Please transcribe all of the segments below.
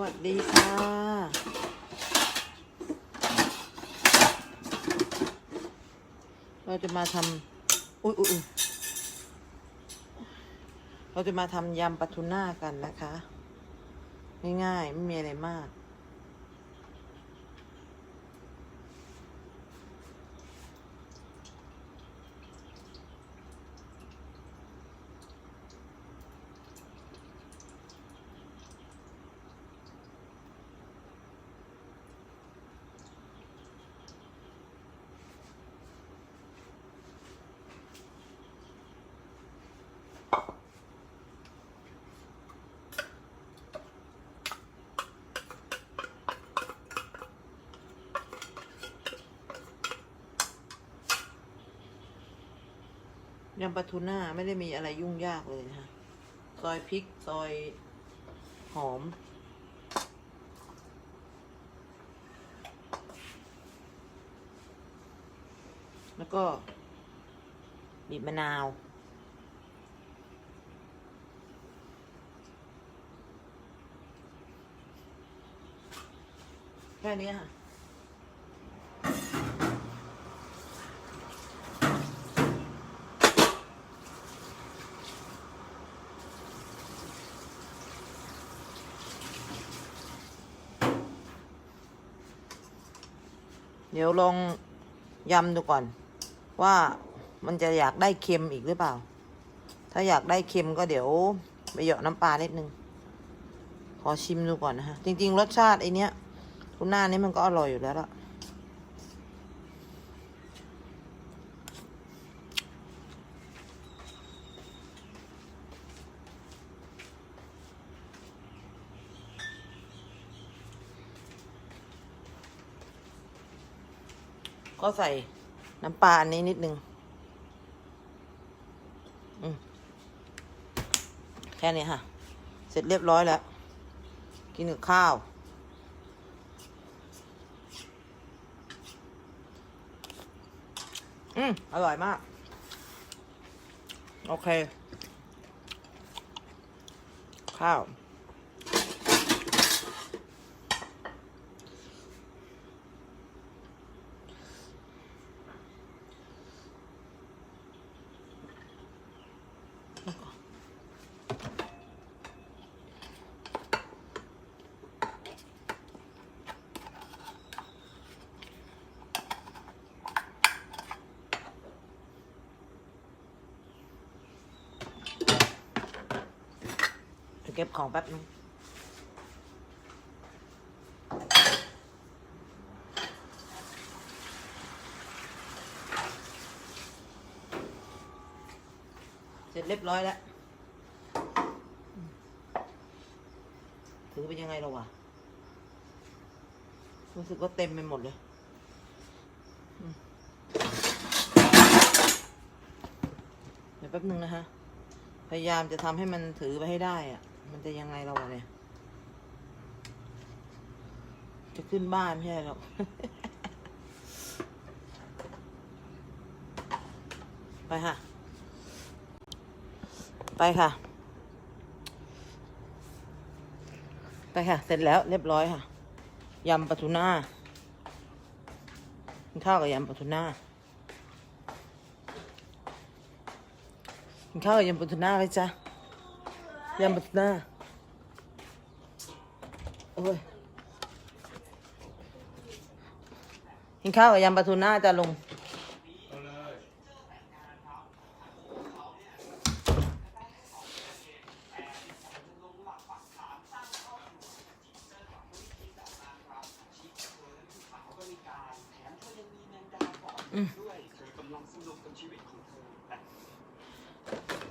วัสดีค่ะ เราจะมาทำอุ้ยอุ้ยอุ๊ยเราจะมาทำยำปลาทูน่ากันนะคะ ง่ายๆ ไม่มีอะไรมาก ยำปลาทูน่าไม่ได้มีอะไรยุ่งยากเลยนะคะซอยพริก ซอยหอม แล้วก็ บีบมะนาวแค่นี้ค่ะ เดี๋ยวลองยำดูก่อน ว่ามันจะอยากได้เค็มอีกหรือเปล่า ถ้าอยากได้เค็มก็เดี๋ยวไปเหยาะน้ำปลานิดนึง ขอชิมดูก่อนนะฮะ จริง ๆ รสชาติไอเนี้ยทุน่านี้มันก็อร่อยอยู่แล้วล่ะ ก็ใส่น้ำปลาอันนี้นิดนึงแค่นี้ค่ะ เสร็จเรียบร้อยแล้ว กินกับข้าว อืม อร่อยมาก โอเค ข้าว ของแป๊บนึงเสร็จเรียบร้อยแล้ว ถือเป็นยังไงเราวะรู้สึกว่าเต็มไปหมดเลยอืมเดี๋ยวแป๊บนึงนะคะพยายามจะทำให้มันถือไปให้ได้อะ มันจะยังไงเราวะเนี่ย จะขึ้นบ้านไม่ใช่หรอกไปค่ะ ไปค่ะ ไปค่ะ เสร็จแล้วเรียบร้อยค่ะ ยำปลาทูน่ากินข้าวกับยำปลาทูน่ากินข้าวกับยำปลาทูน่าไหมจ๊ะ ยำปลาทูน่าโอ้ยกินข้าวกับยำปลาทูน่าจ้ะลุง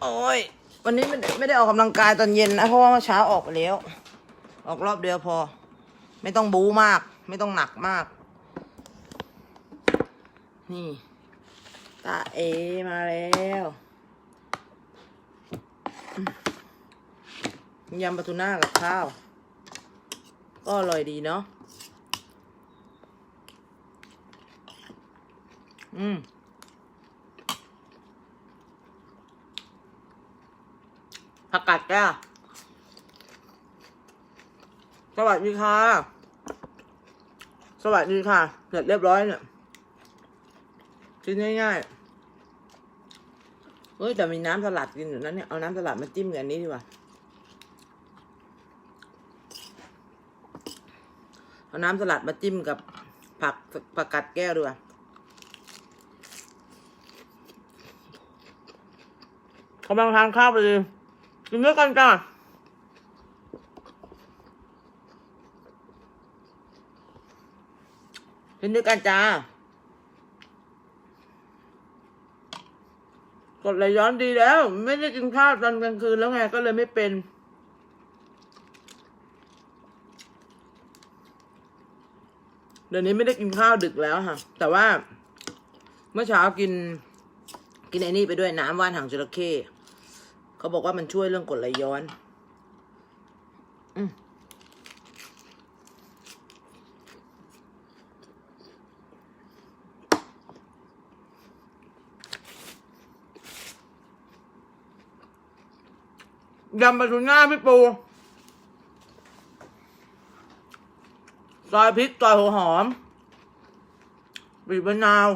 โอ้ย วันนี้ไม่ได้ไม่ได้ออกกำลังกายตอนเย็นนะ เพราะว่าเมื่อเช้าออกไปแล้ว ออกรอบเดียวพอ ไม่ต้องบู๊มาก ไม่ต้องหนักมาก นี่ตาเอมาแล้วยำปลาทูน่ากับข้าว ก็อร่อยดีเนาะอืม ผักกาดแก้ววัสดีค่ะ สวัสดีค่ะเสร็จเรียบร้อยเนี่ยกินง่ายๆเฮ้ยแต่มีน้ำสลัดกินอยู่นั้นเนี่ย เอาน้ำสลัดมาจิ้มกับอันนี้ดีกว่า เอาน้ำสลัดมาจิ้มกับผักผักกัดแก้วดีกว่ากำลังทานข้าวไปเลย กินด้วยกันจ้ากินด้วยกันจ้ากดไหลย้อนดีแล้ว ไม่ได้กินข้าวตอนกลางคืนแล้วไงก็เลยไม่เป็นเดี๋ยวนี้ไม่ได้กินข้าวดึกแล้วค่ะ แต่ว่า เมื่อเช้ากิน กินไอ้นี่ไปด้วยน้ำว่านหางจระเข้ เขาบอกว่ามันช่วยเรื่องกดไหลย้อน อืมยำปลาทูน่าพี่ปูซอยพริกซอยหัวหอมบีบมะนาว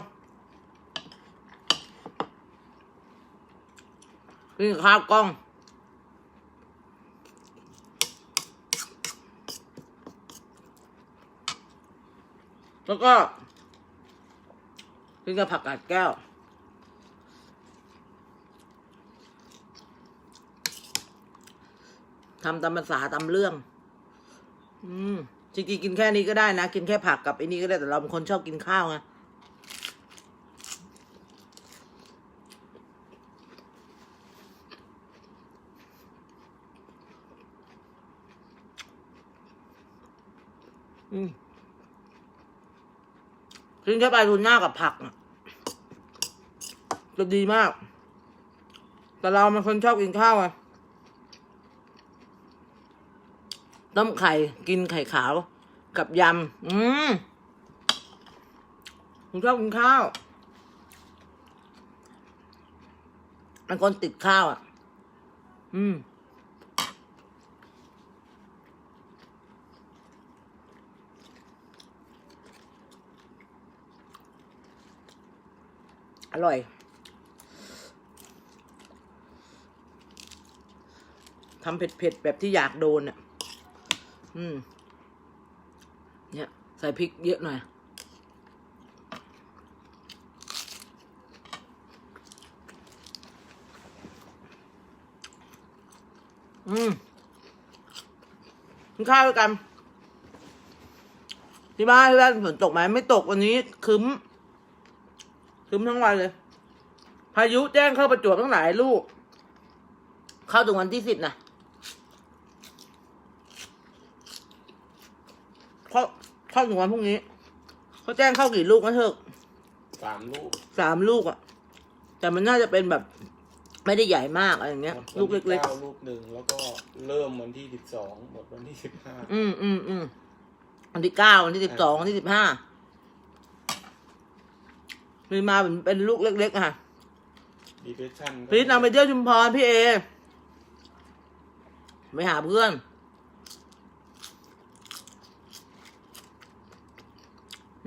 นข้าวกล้อง แล้วก็กินกับผักกาดแก้ว ทำตามภาษาตามเรื่อง อืมจริงๆกินแค่นี้ก็ได้นะ กินแค่ผักกับไอ้นี่ก็ได้แต่เราเป็นคนชอบกินข้าวไง กินแค่ปลาทูน่ากับผักจะดีมาก แต่เราเป็นคนชอบกินข้าวไงต้มไข่กินไข่ขาว กับยำ อืมผมชอบกินข้าวเป็นคนติดข้าวอะ อืม อร่อย ทำเผ็ดๆ แบบที่อยากโดนอะ อืม เนี่ย ใส่พริกเยอะหน่อย อืมกินข้าวด้วยกัน ที่บ้านที่บ้านฝนตกไหมไม่ตกวันนี้ครึ้ม ครึ้มทั้งวันเลย พายุแจ้งเข้าประจวบทั้งหลายลูก เข้าถึงวันที่สิบนะเข้าเข้าถึงวันพรุ่งนี้เขาแจ้งเข้ากี่ลูกนะเถอะสามลูกสามลูกอะแต่มันน่าจะเป็นแบบ ไม่ได้ใหญ่มากอะไรอย่างเงี้ยหมดลูกวันที่เล็กเก้าลูกหนึ่งแล้วก็เริ่มวันที่สิบสองหมดวันที่สิบห้าๆอืมอืมอืมวันที่เก้าวันที่สิบสองวันที่สิบห้า มีมาเป็นเป็นลูกเล็กๆอะค่ะดีเพชชั่นพีทนำไปเที่ยวชุมพรพี่เอไปหาเพื่อน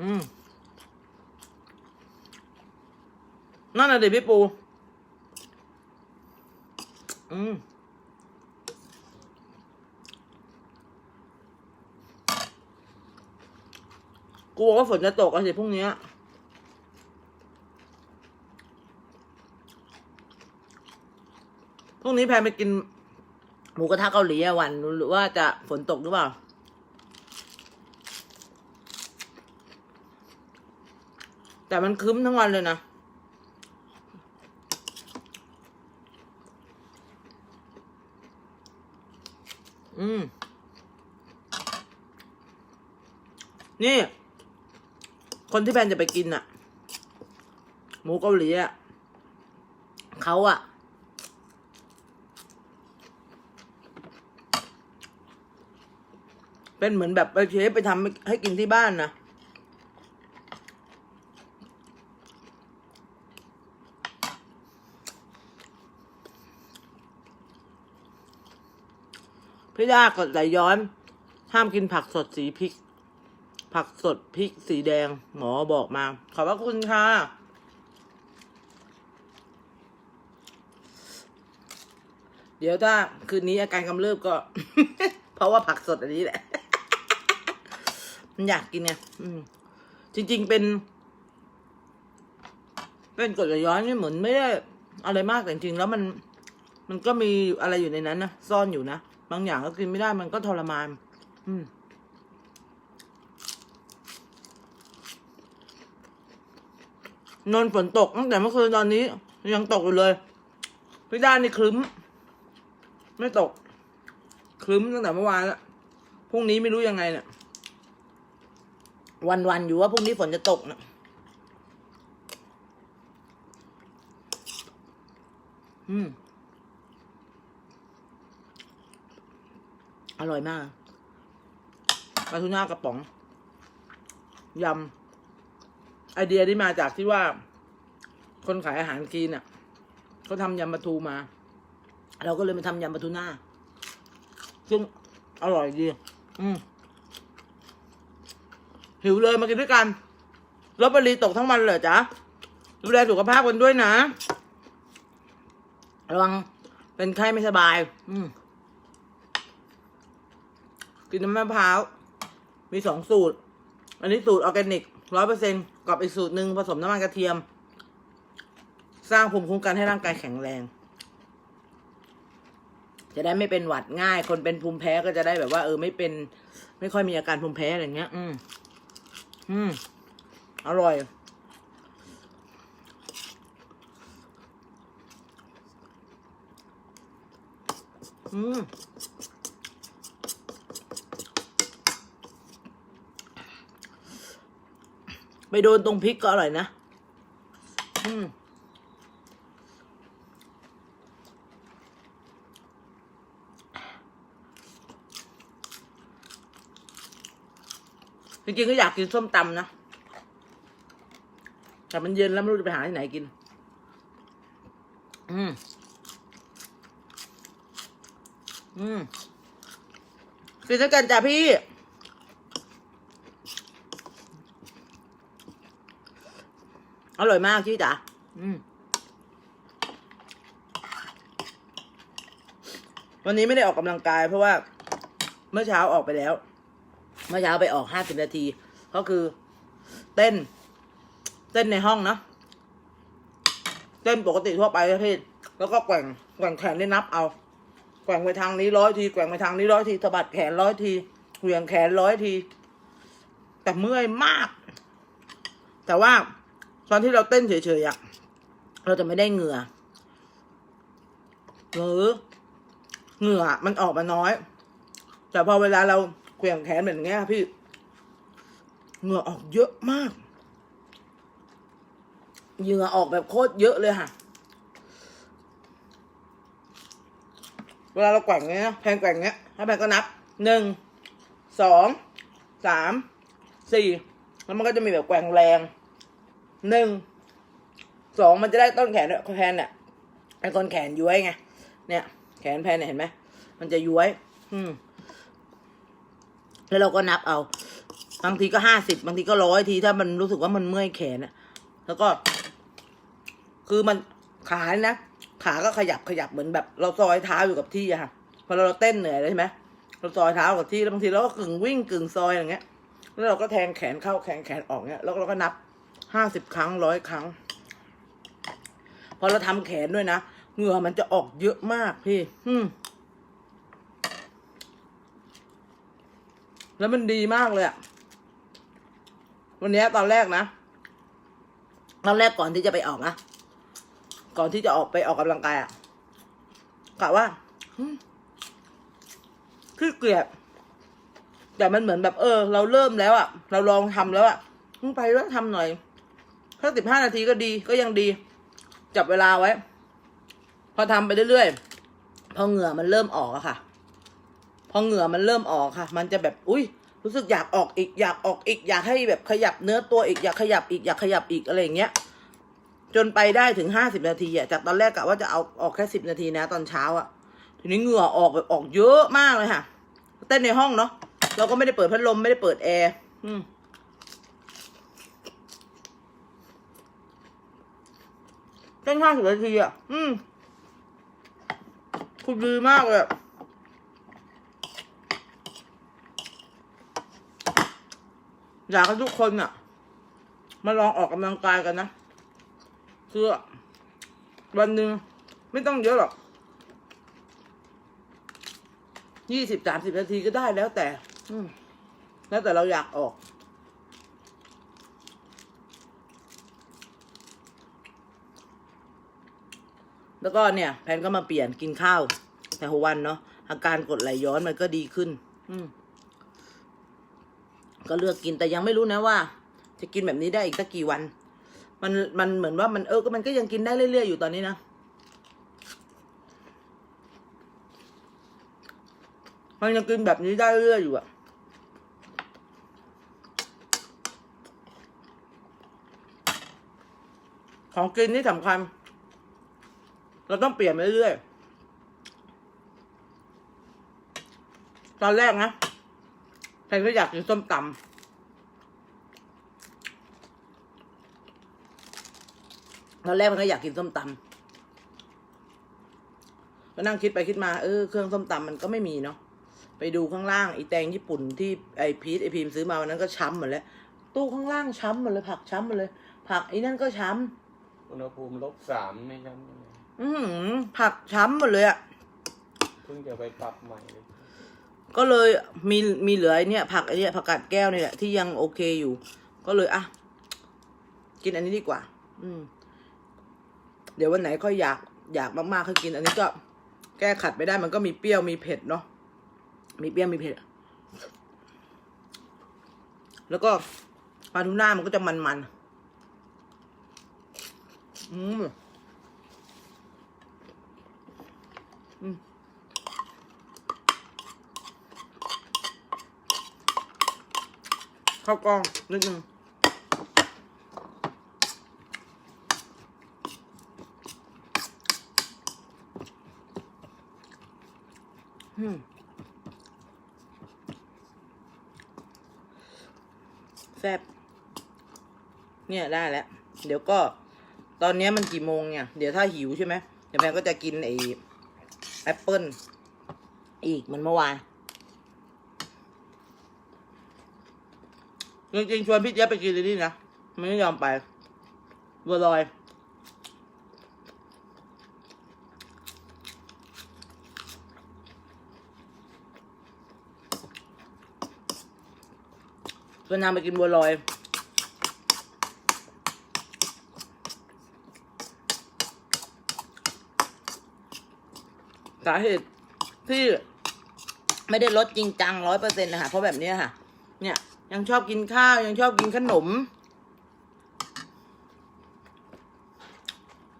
อืม นั่นน่ะเด็พี่ปู อืมกลัวว่าฝนจะตกอะสิพรุ่งเนี้ย พ รุ่งนี้แพนไปกิน หมูกระทะเกาหลีอะวันหรือว่าจะฝนตกหรือเปล่า แต่มันครึ้มทั้งวันเลยนะอืม นี่ คนที่แพนจะไปกินอะหมูเกาหลีอะเขาอะ เป็นเหมือนแบบไปเชฟไปทำให้กินที่บ้านนะพี่ดากดไหลย้อน ห้ามกินผักสดสีพริก ผักสดพริกสีแดง หมอบอกมา ขอบพระคุณค่ะ เดี๋ยวถ้าคืนนี้อาการกำเริบก็ เพราะว่าผักสดอันนี้แหละ มันอยากกินไงอืม จริง ๆ เป็น เป็นกรดย้อนนี่เหมือนไม่ได้อะไรมากแต่จริงๆแล้วมัน มันก็มีอะไรอยู่ในนั้นนะซ่อนอยู่นะบางอย่างก็กินไม่ได้มันก็ทรมาน อืมนนฝนตกตั้งแต่เมื่อคืนตอนนี้ ยังตกอยู่เลยพี่ด้านนี่ครึ้ม ไม่ตกครึ้มตั้งแต่เมื่อวานแล้วพรุ่งนี้ไม่รู้ยังไงเนี่ย วันๆอยู่ว่าพรุ่งนี้ฝนจะตกนะอืม อร่อยมากปลาทูน่ากระป๋องยำ ไอเดียที่มาจากที่ว่า คนขายอาหารกีนอะเขาทำยำปลาทูมา เราก็เลยมาทำยำปลาทูน่าซึ่งอร่อยดี อืม หิวเลยมากินด้วยกันรถบรีตกทั้งวันเลยจ๊ะดูแลสุขภาพกันด้วยนะ ระวังเป็นไข้ไม่สบาย อืมกินน้ำมะพร้าว มีสองสูตร อันนี้สูตรออร์แกนิกร้อยเปอร์เซ็นกับอีกสูตรหนึ่งผสมน้ำมันกระเทียม สร้างภูมิคุ้มกันให้ร่างกายแข็งแรง จะได้ไม่เป็นหวัดง่าย คนเป็นภูมิแพ้ก็จะได้แบบว่า เออไม่เป็น ไม่ค่อยมีอาการภูมิแพ้อะไรเงี้ย อืม อืม อร่อย อืม ไปโดนตรงพริกก็อร่อยนะ อืม จริงๆก็อยากกินส้มตำนะ แต่มันเย็นแล้วไม่รู้จะไปหาที่ไหนกิน อืม อืมกินด้วยกันจ้ะพี่ อร่อยมากพี่จ๋าอืมวันนี้ไม่ได้ออกกำลังกายเพราะว่า เมื่อเช้าออกไปแล้ว เมื่อเช้าไปออกห้าสิบนาที ก็คือ เต้น เต้นในห้องเนาะเต้นปกติทั่วไปนะพี่แล้วก็แกว่งแกว่งแขนได้นับเอา แกว่งไปทางนี้ร้อยที แกว่งไปทางนี้ร้อยทีสะบัดแขนร้อยทีเหวี่ยงแขนร้อยที แต่เมื่อยมาก แต่ว่าตอนที่เราเต้นเฉยๆอะเราจะไม่ได้เหงื่อหรือเหงื่อมันออกมาน้อย แต่พอเวลาเรา เขว่งแขนแบบเงี้ยพี่เหงื่อออกเยอะมากเหงื่อออกแบบโคตรเยอะเลยค่ะ เวลาเราแกว่งเงี้ยแพนแกว่งเงี้ยถ้าแพนก็นับหนึ่งสองสามสี่แล้วมันก็จะมีแบบแกว่งแรงหนึ่งสองมันจะได้ต้นแขนด้วยแพนเนี่ยไอ้คนแขนย้วยไงเนี่ย แขนแพนเนี่ยเห็นไหมมันจะย้วย อืม แล้วเราก็นับเอา บางทีก็ห้าสิบบางทีก็ร้อยทีถ้ามันรู้สึกว่ามันเมื่อยแขนอะแล้วก็ คือมันขาเนี่ยนะขาก็ขยับขยับเหมือนแบบ เราซอยเท้าอยู่กับที่อะค่ะพอเราเต้นเหนื่อยเลยใช่ไหมเราซอยเท้ากับที่แล้วบางทีเราก็กึ่งวิ่งกึ่งซอยอย่างเงี้ย แล้วเราก็แทงแขนเข้าแขนแขนออกเงี้ยแล้วเราก็นับห้าสิบครั้งร้อยครั้ง พอเราทำแขนด้วยนะเหงื่อมันจะออกเยอะมากพี่ อืม แล้วมันดีมากเลยอะวันนี้ตอนแรกนะ ตอนแรกก่อนที่จะไปออกนะ ก่อนที่จะออกไปออกกำลังกายอะกะว่าอืมขี้เกียจแต่มันเหมือนแบบเออ เราเริ่มแล้วอะเราลองทำแล้วอะมึงไปแล้วทำหน่อยแค่สิบห้านาทีก็ดีก็ยังดี จับเวลาไว้ พอทำไปเรื่อยๆพอเหงื่อมันเริ่มออกอะค่ะ พอเหงื่อมันเริ่มออกค่ะ มันจะแบบอุ้ยรู้สึกอยากออกอีกอยากออกอีกอยากให้แบบขยับเนื้อตัวอีกอยากขยับอีกอยากขยับอีกอะไรอย่างเงี้ย จนไปได้ถึงห้าสิบนาทีอะจากตอนแรกกะว่าจะเอาออกแค่สิบนาทีนะ ตอนเช้าอะทีนี้เหงื่อออกแบบออกเยอะมากเลยค่ะเต้นในห้องเนาะเราก็ไม่ได้เปิดพัดลมไม่ได้เปิดแอร์อืมเต้นห้าสิบนาทีอะ อืมคุณดีมากเลย อยากให้ทุกคนอะมาลองออกกำลังกายกันนะคือวันหนึ่งไม่ต้องเยอะหรอกยี่สิบสามสิบนาทีก็ได้แล้วแต่แล้วแต่เราอยากออก แล้วก็เนี่ย แพนก็มาเปลี่ยนกินข้าว แต่หัววันเนาะอาการกดไหลย้อนมันก็ดีขึ้น อืม ก็เลือกกินแต่ยังไม่รู้นะว่า จะกินแบบนี้ได้อีกสักกี่วัน มันมันเหมือนว่ามันเออก็มันก็ยังกินได้เรื่อยๆอยู่ตอนนี้นะมันยังกินแบบนี้ได้เรื่อยๆอยู่อะของกินนี่สำคัญ เราต้องเปลี่ยนไปเรื่อยๆ ตอนแรกนะ แพนก็อยากกินส้มตำตอนแรกมันก็อยากกินส้มตำก็นั่งคิดไปคิดมาเออเครื่องส้มตำมันก็ไม่มีเนาะไปดูข้างล่างไอีแตงญี่ปุ่นที่ไอพีทไอพิมซื้อมาวันนั้นก็ช้ำหมดแล้วตู้ข้างล่างช้ำหมดเลยผักช้ำหมดเลย ผักไอ้นั่นก็ช้อุณหภูมิลบสามไม่ครับำอือหือผักช้ำหมดเลยอะเพิ่งจะไปปรับใหม่เลย ก็เลยมีมีเหลือไอเนี่ยผักไอเนี่ยผักกาดแก้วนี่แหละที่ยังโอเคอยู่ ก็เลยอะกินอันนี้ดีกว่า อืม เดี๋ยววันไหนค่อยอยากอยากมากๆค่อยกิน อันนี้ก็ แก้ขัดไม่ได้มันก็มีเปรี้ยวมีเผ็ดเนาะมีเปรี้ยวมีเผ็ดแล้วก็ปลาทูน่ามันก็จะมันๆอืมอืม ข้าวกล้องนิดนึงอืมแซ่บเนี่ยได้แล้ว เดี๋ยวก็ ตอนนี้มันกี่โมงเนี่ย เดี๋ยวถ้าหิวใช่ไหมเดี๋ยวแม่ก็จะกินไอ้แอปเปิลอีกเหมันเมื่อวาน จริงๆชวนพี่เจี๊ยบไปกินเลยนี่นะไม่ยอมไปบัวลอยชวนนางไปกินบัวลอยสาเหตุที่ไม่ได้ลดจริงจังร้อยเปอร์เซ็นต์นะคะเพราะแบบนี้ค่ะ เนี่ย ยังชอบกินข้าว ยังชอบกินขนม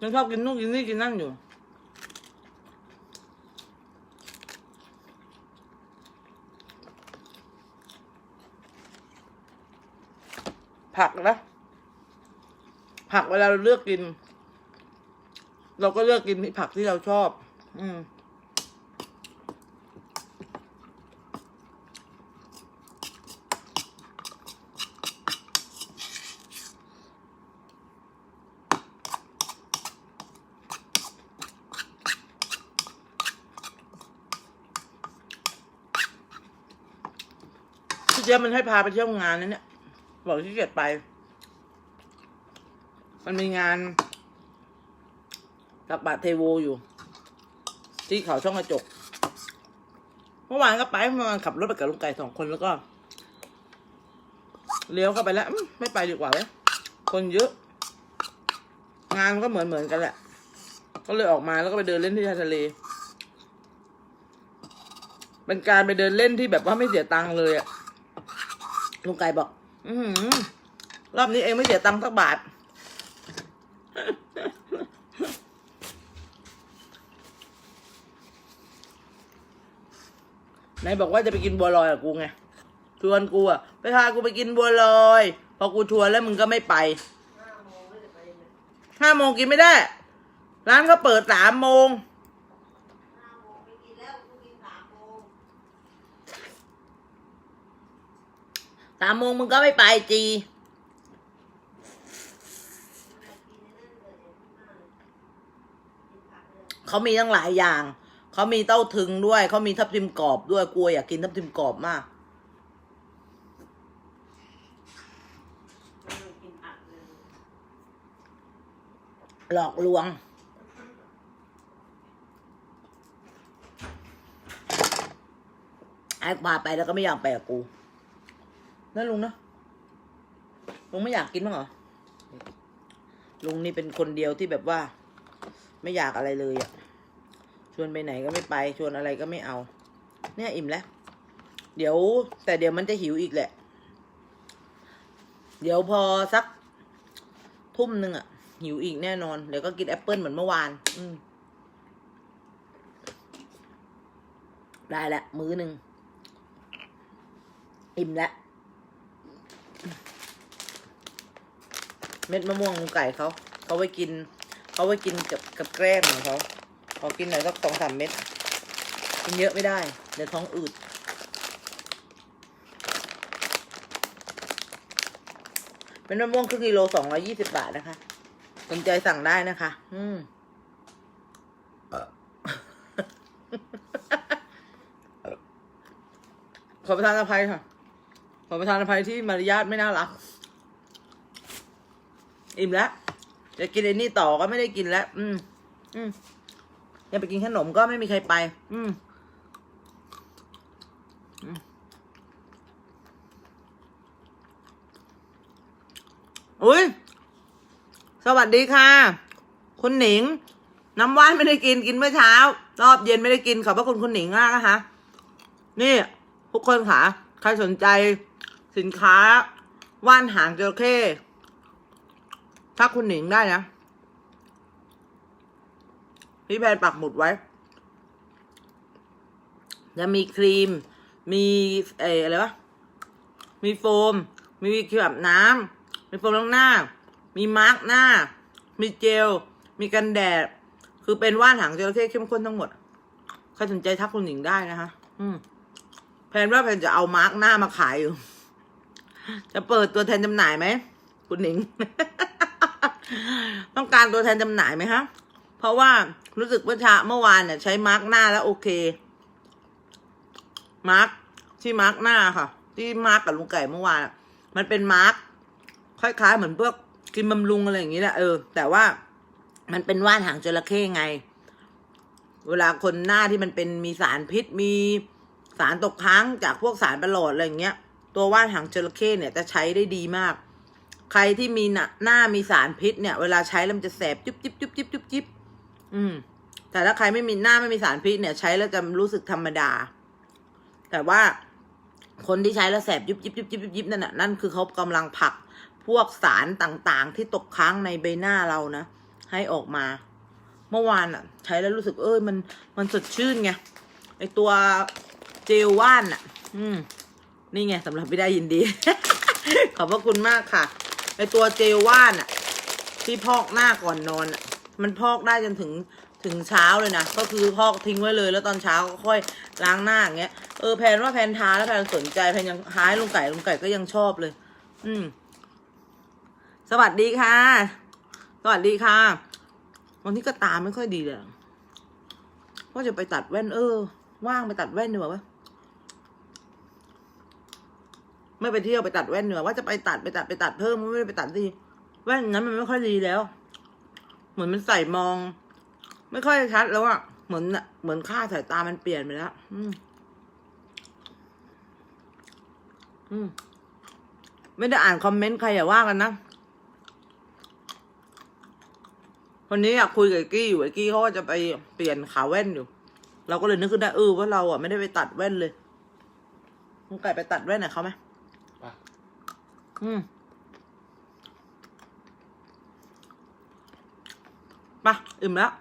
ยังชอบกินนู่นกินนี่กินนั่นอยู่ ผักนะผักเวลาเราเลือกกิน เราก็เลือกกินผักที่เราชอบ อืม จี๊ยบมันให้พาไปเที่ยวงานนั้นเนี่ย บอกที่เกียไป มันมีงานกับบาเทโวอยู่ ที่เขาช่องกระจก เมื่อวานก็ไปเมื่อวานขับรถไปกับลุงไก่สองคนแล้วก็ เลี้ยวเข้าไปแล้ว ไม่ไปดีกว่าเลยคนเยอะ งานมันก็เหมือนเหมือนกันแหละ ก็เลยออกมาแล้วก็ไปเดินเล่นที่ชายทะเลเป็นการไปเดินเล่นที่แบบว่าไม่เสียตังค์เลยอะ ลุงไก่บอก อืรอบนี้เองไม่เสียตังค์สักบาท ไหนบอกว่าจะไปกินบัวลอยกับกูไง ชวนกูอะไปพากูไปกินบัวลอย พอกูชวนแล้วมึงก็ไม่ไป ห้าโมงกินไม่ได้ ร้านเขาเปิดสาโมงห้าโมงไปกินแล้วกูกินสามโมง สามโมงมึงก็ไม่ไปจีเขามีตั้งหลายอย่าง เขามีเต้าถึงด้วย เขามีทับทิมกรอบด้วย กลัวอยากกินทับทิมกรอบมาก หลอกลวง ไอ้พาไปแล้วก็ไม่อยากไปกับกู นั่นลุงนะลุงไม่อยากกินมั้างเหรอลุงนี่เป็นคนเดียวที่แบบว่า ไม่อยากอะไรเลยอะ่ะชวนไปไหนก็ไม่ไป ชวนอะไรก็ไม่เอา เนี่ยอิ่มแล้ว เดี๋ยว แต่เดี๋ยวมันจะหิวอีกแหละ เดี๋ยวพอสักทุ่มหนึ่งอะ่ะ หิวอีกแน่นอน เดี๋ยวก็กินแอปเปิลเหมือนเมื่อวาน อืมได้ละมื้อหนึ่งอิ่มแล้ว เม็ดมะม่วงลุงไก่เขา เขาไว้กิน เขาไว้กินกับกับแกล้มของเขาขอกินหน่อยสักสองสามเม็ด กินเยอะไม่ได้ เดี๋ยวท้องอืด เป็นมะม่วงครึ่งกิโลสองร้อยี่สิบบาทนะคะ สนใจสั่งได้นะคะ อืมขอประทานอภัยค่ะ ขอประทานอภัยที่มารยาทไม่น่ารัก อิ่มแล้ว จะกินไอ้นี่ต่อก็ไม่ได้กินแล้ว อืม อืมจะไปกินขนมก็ไม่มีใครไปอืมอืมอุ้ย สวัสดีค่ะ คุณหนิง น้ำว่านไม่ได้กินกินเมื่อเช้า รอบเย็นไม่ได้กินขอบพระคุณคุณหนิงมากนะคะ นี่ ทุกคนค่ะ ใครสนใจ สินค้าว่านหางจระเข้ถ้าคุณหนิงได้นะ พี่แพนปักหมุดไว้ จะมีครีม มีเอออะไรวะ มีโฟม มีครีมอาบน้ำมีโฟมล้างหน้า มีมาร์กหน้า มีเจล มีกันแดด คือเป็นว่านหางจระเข้เข้มข้นทั้งหมด ใครสนใจทักคุณหนิงได้นะคะ อืมแพนว่าแพนจะเอามาร์กหน้ามาขายอยู่ จะเปิดตัวแทนจำหน่ายไหมคุณหนิง ต้องการตัวแทนจำหน่ายไหมคะเพราะว่ารู้สึกว่าชาเมื่อวานเนี่ยใช้มาร์กหน้าแล้วโอเค มาร์กที่มาร์กหน้าค่ะ ที่มาร์กกับลุงไก่เมื่อวานมันเป็นมาร์กคล้ายๆเหมือนพวกกินบำรุงอะไรอย่างนี้แหละเออแต่ว่ามันเป็นว่านหางจระเข้ไง เวลาคนหน้าที่มันเป็นมีสารพิษมีสารตกค้างจากพวกสารประหลอดอะไรอย่างเงี้ย ตัวว่านหางจระเข้เนี่ยจะใช้ได้ดีมาก ใครที่มีหน้าหน้ามีสารพิษเนี่ย เวลาใช้แล้วมันจะแสบจุ๊บจิ๊บจุ๊บจิ๊บจุ๊บจิ๊บอืม แต่ถ้าใครไม่มีหน้าไม่มีสารพิษเนี่ย ใช้แล้วจะรู้สึกธรรมดา แต่ว่าคนที่ใช้แล้วแสบยุบยิบยุบยิบยิบนั่นน่ะนั่นคือเขากำลังผลักพวกสารต่างๆ ที่ตกค้างในใบหน้าเรานะ ให้ออกมา เมื่อวานอะ ใช้แล้วรู้สึกเอ้ยมันมันสดชื่นไงไอตัวเจลว่านอะ อืม นี่ไงสำหรับพี่ได้ยินดี ขอบพระคุณมากค่ะไอตัวเจลว่านอะที่พอกหน้าก่อนนอนอะมันพอกได้จนถึงถึงเช้าเลยนะ ก็คือพอกทิ้งไว้เลย แล้วตอนเช้าก็ค่อยล้างหน้าอย่างเงี้ย เออแพนว่าแพนทาแล้วแพนสนใจแพนยังหายลุงไก่ลุงไก่ก็ยังชอบเลย อืม สวัสดีค่ะ สวัสดีค่ะ วันนี้ก็ตาไม่ค่อยดีเลยอะว่าจะไปตัดแว่นเออ ว่างไปตัดแว่นดีกว่าปะ ไม่ไปเที่ยวไปตัดแว่นเหนือว่าจะไปตัดไปตัดไปตัดเพิ่มไม่ได้ไปตัดทีแว่นนั้นมันไม่ค่อยดีแล้ว เหมือนมันใส่มอง ไม่ค่อยชัดแล้วอะเหมือนน่ะเหมือนค่าสายตามันเปลี่ยนไปแล้วอืมอืมไม่ได้อ่านคอมเมนต์ใครอย่าว่ากันนะวันนี้อยากคุยกับกี้อยู่ไอ้กี้เขาว่าจะไปเปลี่ยนขาแว่นอยู่ เราก็เลยนึกขึ้นได้เออว่าเราอะไม่ได้ไปตัดแว่นเลยมึงไก่ไปตัดแว่นไหนเขาไหม อืมไปะอิ่มแล้ว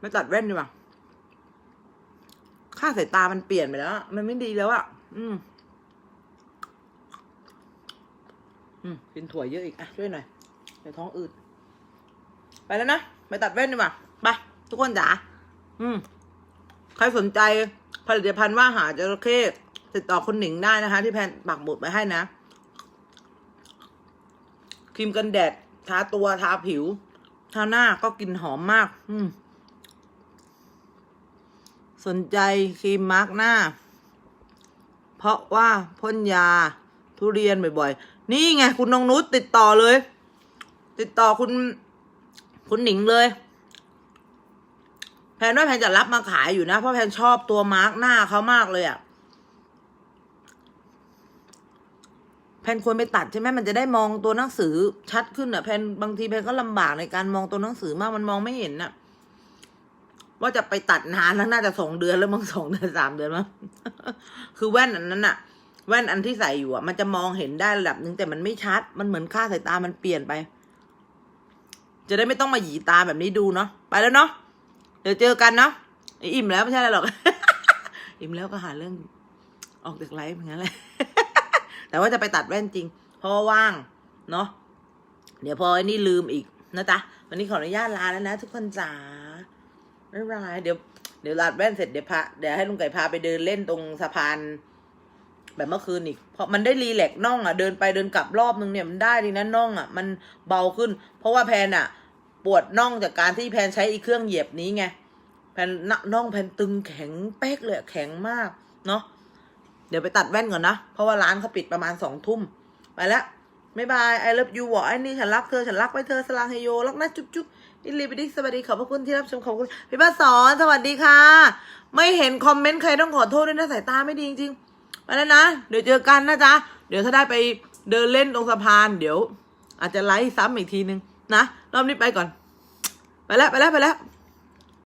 ไม่ตัดแว่นดีกว่าค่าสายตามันเปลี่ยนไปแล้ว มันไม่ดีแล้วอะ อืม อืม กินถั่วเยอะอีก อะ ช่วยหน่อย เดี๋ยวท้องอืด ไปแล้วนะ ไปตัดแว่นดีกว่า ไป ทุกคนจ๋า อืม ใครสนใจผลิตภัณฑ์ว่าหาจระเข้ ติดต่อคุณหนิงได้นะคะ ที่แพนปักหมุดไว้ให้นะ ครีมกันแดด ทาตัวทาผิว ทาหน้าก็กลินหอมมาก อืม สนใจครีมมาร์กหน้า เพราะว่าพ่นยาทุเรียนบ่อยๆ นี่ไง คุณนงนุชติดต่อเลย ติดต่อคุณคุณหนิงเลย แพนว่าแพนจะรับมาขายอยู่นะ เพราะแพนชอบตัวมาร์กหน้าเขามากเลยอะ่ะ แพ นควรไปตัดใช่ไหมมันจะได้มองตัวหนังสือชัดขึ้นอะ่ะแพนบางทีแพนก็ลำบากในการมองตัวหนังสือมากมันมองไม่เห็นน่ะว่าจะไปตัดนานแล้วน่าจะสองเดือนแล้วมั้งสองเดือนสามเดือนมั้งคือแว่นอันนั้นอะแว่นอันที่ใส่อยู่อะมันจะมองเห็นได้ระดับหนึ่งแต่มันไม่ชัด มันเหมือนค่าสายตามันเปลี่ยนไป จะได้ไม่ต้องมาหยีตาแบบนี้ดูเนาะไปแล้วเนาะเดี๋ยวเจอกันเนาะอิ่มแล้วไม่ใช่อะไรหรอก อิ่มแล้วก็หาเรื่องออกจากไลฟ์อย่างนั้นแหละ แต่ว่าจะไปตัดแว่นจริง เพราะว่าว่างเนาะเดี๋ยวพอไอ้นี่ลืมอีกนะจ๊ะวันนี้ขออนุญาตลาแล้วนะ ทุกคนจ๋าบ๊ายบายเดี๋ยวเดี๋ยวตัดแว่นเสร็จเดี๋ยวพาเดี๋ยวให้ลุงไก่พาไปเดินเล่นตรงสะพาน แบบเมื่อคืนอีก เพราะมันได้รีแลกน่องอะเดินไปเดินกลับรอบนึงเนี่ยมันได้ดีนะน่องอะ มันเบาขึ้น เพราะว่าแพนอะ ปวดน่องจากการที่แพนใช้อีเครื่องเหยียบนี้ไงแพนนน่องแพนตึงแข็งเป๊กเลยแข็งมากเนาะ เดี๋ยวไปตัดแว่นก่อนนะ เพราะว่าร้านเขาปิดประมาณสองทุ่ม ไปแล้วบายบายไอเลิฟยูวอไอ้นี่ฉันรักเธอ ฉันรักไว้เธอสลางเฮโยรักนะจุ๊บจุ๊บอิลีบิดิกสวัสดีขอบพระคุณที่รับชมขอบคุณพี่ป้าสอนสวัสดีค่ะ ไม่เห็นคอมเมนต์ใครต้องขอโทษด้วยนะสายตาไม่ดีจริงๆไปแล้วนะ เดี๋ยวเจอกันนะจ๊ะ เดี๋ยวถ้าได้ไปเดินเล่นตรงสะพาน เดี๋ยว อาจจะไลฟ์ซ้ำอีกทีนึงนะรอบนี้ไปก่อน ไปแล้วไปแล้วไปแล้ว